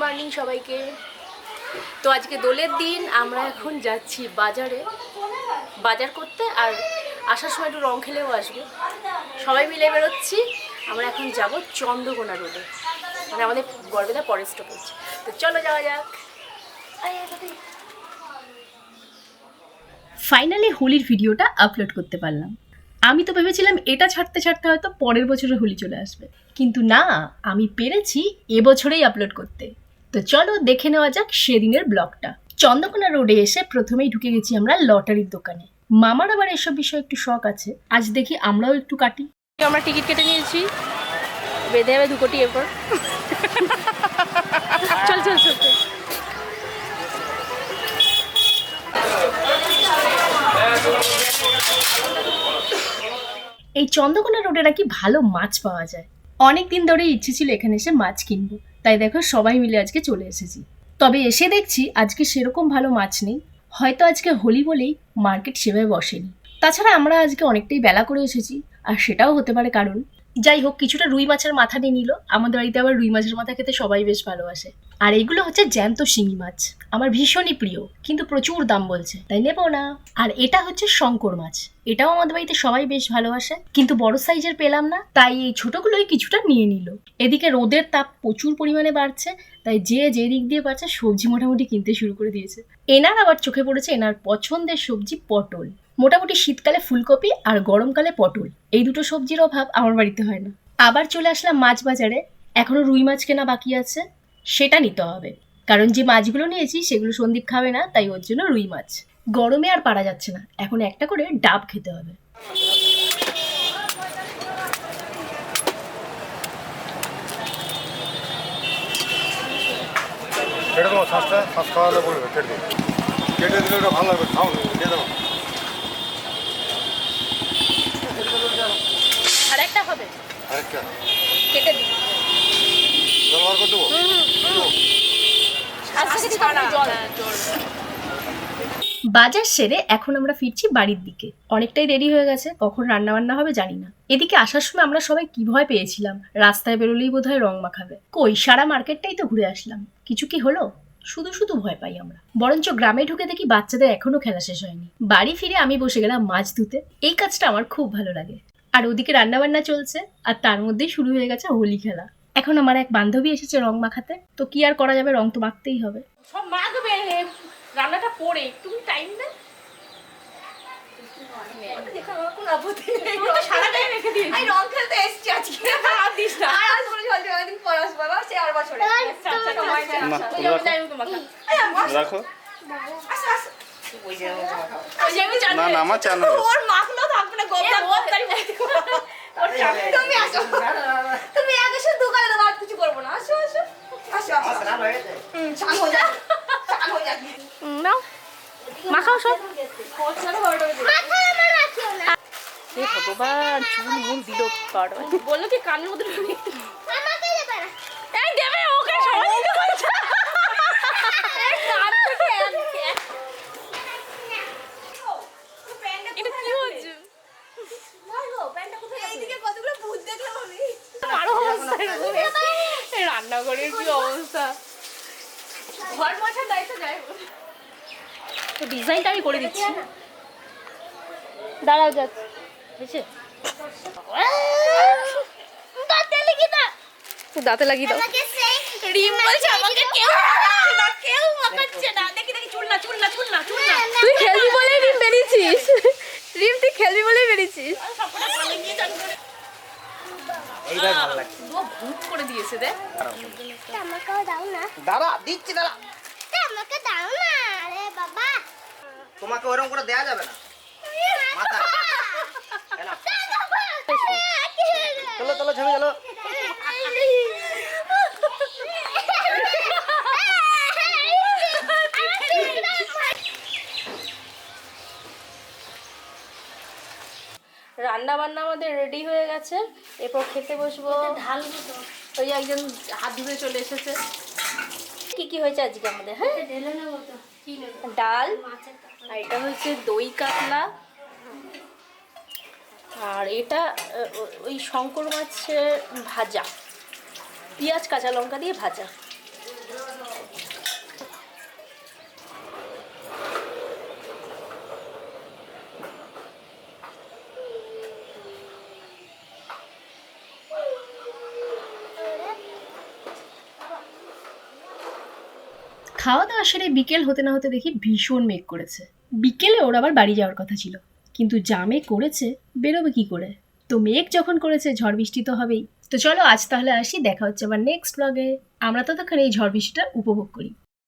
Morning সবাইকে। তো আজকে দোলের দিন, আমরা এখন যাচ্ছি বাজারে। বাজার করতে আর আসার সময় একটু রং খেলেও আসবে। সবাই মিলে বেরোচ্ছি। আমরা এখন যাব চন্দ্রকোনা রোডে। মানে আমাদের গড়বেদা পরের স্টপেজ তো চলো যাওয়া যাক। ফাইনালি হোলির ভিডিওটা আপলোড করতে পারলাম। আমি তো ভেবেছিলাম এটা ছাড়তে ছাড়তে হয়তো পরের বছরে হোলি চলে আসবে। কিন্তু না, আমি পেরেছি এবছরেই আপলোড করতে। তো চলো দেখে নেওয়া যাক সেদিনের ব্লগটা চন্দ্রকোনা রোডে এসে প্রথমেই ঢুকে গেছি আমরা লটারির দোকানে। মামার আবার এসব বিষয়ে একটু শখ আছে। আজ দেখি আমরাও একটু কাটি। আমরা টিকিট কেটে নিয়েছি। বেঁধে যাবে দু কোটি এরপর। চল চল চল। এই চন্দ্রকোনা রোডে নাকি ভালো মাছ পাওয়া যায়। অনেক দিন ধরে ইচ্ছে ছিল এখানে এসে মাছ কিনবো। তাই দেখো সবাই মিলে আজকে চলে এসেছি। তবে এসে দেখছি আজকে সেরকম ভালো মাছ নেই। হয়তো আজকে হোলি বলেই মার্কেট সেভাবে বসেনি। তাছাড়া আমরা আজকে অনেকটাই বেলা করে এসেছি, আর সেটাও হতে পারে কারণ যাই হোক কিছুটা রুই মাছের মাথা নিয়ে নিল। আমাদের বাড়িতে আবার রুই মাছের মাথা খেতে সবাই বেশ ভালোবাসে। আর এগুলো হচ্ছে জ্যান্ত শিঙি মাছ। আমার ভীষণই প্রিয়, কিন্তু প্রচুর দাম বলছে, তাই নেব না। আর এটা হচ্ছে শঙ্কর মাছ, এটাও আমাদের বাড়িতে সবাই বেশ ভালোবাসে। কিন্তু বড় সাইজের পেলাম না, তাই এই ছোটগুলোই কিছুটা নিয়ে নিল। এদিকে রোদের তাপ প্রচুর পরিমাণে বাড়ছে, তাই যে যে দিক দিয়ে পারছে সবজি মোটামুটি কিনতে শুরু করে দিয়েছে। এনার আবার চোখে পড়েছে এনার পছন্দের সবজি পটল। মোটামুটি শীতকালে ফুলকপি আর গরমকালে পটল। এই দুটো সবজির অভাব আমার বাড়িতে হয় না। আবার চলে আসলাম মাছ বাজারে। এখনও রুই মাছ কেনা বাকি আছে। সেটা নিতে হবে। কারণ যে মাছগুলো নিয়েছি, সেগুলো সন্দীপ খাবে না, তাই ওর জন্য রুই মাছ। গরমে আর পারা যাচ্ছে না। এখন একটা করে ডাব খেতে হবে। কেটে দেবো শ্বাসটা শ্বাস খাওয়ালে বলবে, কেটে দেবো। কেটে দিলে ভালো লাগবে খাও দিয়ে দেবো। হবে। আরেকটা। কেটে দিই। জল বার করে দেবো? বাজার সেরে এখন আমরা ফিরছি বাড়ির দিকে। অনেকটাই দেরি হয়ে গেছে কখন রান্না বান্না হবে জানি না। এদিকে আসার সময় আমরা সবাই কি ভয় পেয়েছিলাম? রাস্তায় বেরোলেই বোধহয় রং মাখাবে। কই সারা মার্কেটটাই তো ঘুরে আসলাম। কিছু কি হলো? শুধু শুধু ভয় পাই আমরা। বরঞ্চ গ্রামে ঢুকে দেখি বাচ্চাদের এখনও খেলা শেষ হয়নি। বাড়ি ফিরে আমি বসে গেলাম মাছ ধুতে। এই কাজটা আমার খুব ভালো লাগে। আর ওদিকে রান্না বান্না চলছে আর তার মধ্যেই শুরু হয়ে গেছে হোলি খেলা। এখন আমার এক বান্ধবী এসেছে রং মাখাতে তো কি আর করা যাবে রং তো মাখতেই হবে। সব মাখবে রান্নাটা পরে টাইম দে রেখে না না। আচ্ছা, আচ্ছা, আচ্ছা। জানি। না। না আমার চান ওর মাখলো থাকবে না গোবরা ওর তাই বলতে হবে। ওর চাপ- তুমি আসো তুমি আগে শুধু দোকানে দেবো আর কিছু করব না। আসো আসো। আসো আসো। নাও। মাখাও সব। এ ভগবান চুল মুল দিল বলল কি কানের মধ্যে ঢুকিয়ে দিল। এই দেবে ওকে সবাই দিতে বলছে এই কান থেকে এক- এক- এটা কি হচ্ছে এইদিকে কতগুলো ভূত দেখলাম আমি আরও অবস্থা এরকম। রান্নাঘরের কি অবস্থা? ঘর মোছার দায়িত্ব যাই তো ডিজাইনটা আমি করে দিচ্ছি। দাঁড়াও যাচ্ছে। বুঝছে দাঁতে লাগিয়ে দাও। রিম বলছে আমাকে কেউ না কেউ মাখাচ্ছে না। দেখি দেখি চুল না চুল না চুল না চুল না। তুই খেলবি বলেই রিম বেরিয়েছিস। রিম তুই খেলবি বলেই বেরিয়েছিস। এইবার ভালো। করে দে। আমাকেও দাও না দাঁড়া দিচ্ছি দাঁড়া। আমাকে দাও না আরে বাবা তোমাকে ওরকম করে দেয়া যাবে না। মাথা। চলো চলো ছবি চলো রান্না বান্না আমাদের রেডি হয়ে গেছে। এরপর খেতে বসবো। ঢাল ওই একজন হাত ধুয়ে চলে এসেছে। কি কি হয়েছে আজকে আমাদের হ্যাঁ? ডাল আর এটা হচ্ছে দই কাতলা। আর এটা ওই শঙ্কর মাছের ভাজা। পেঁয়াজ কাঁচা লঙ্কা দিয়ে ভাজা। খাওয়া দাওয়া সেরে বিকেল হতে না হতে দেখি ভীষণ মেঘ করেছে। বিকেলে ওর আবার বাড়ি যাওয়ার কথা ছিল। কিন্তু যা মেঘ করেছে, বেরোবে কি করে? তো মেঘ যখন করেছে, ঝড় বৃষ্টি তো হবেই। তো চলো আজ তাহলে আসি, দেখা হচ্ছে আবার নেক্সট ব্লগে আমরা ততক্ষণ এই ঝড় বৃষ্টিটা উপভোগ করি।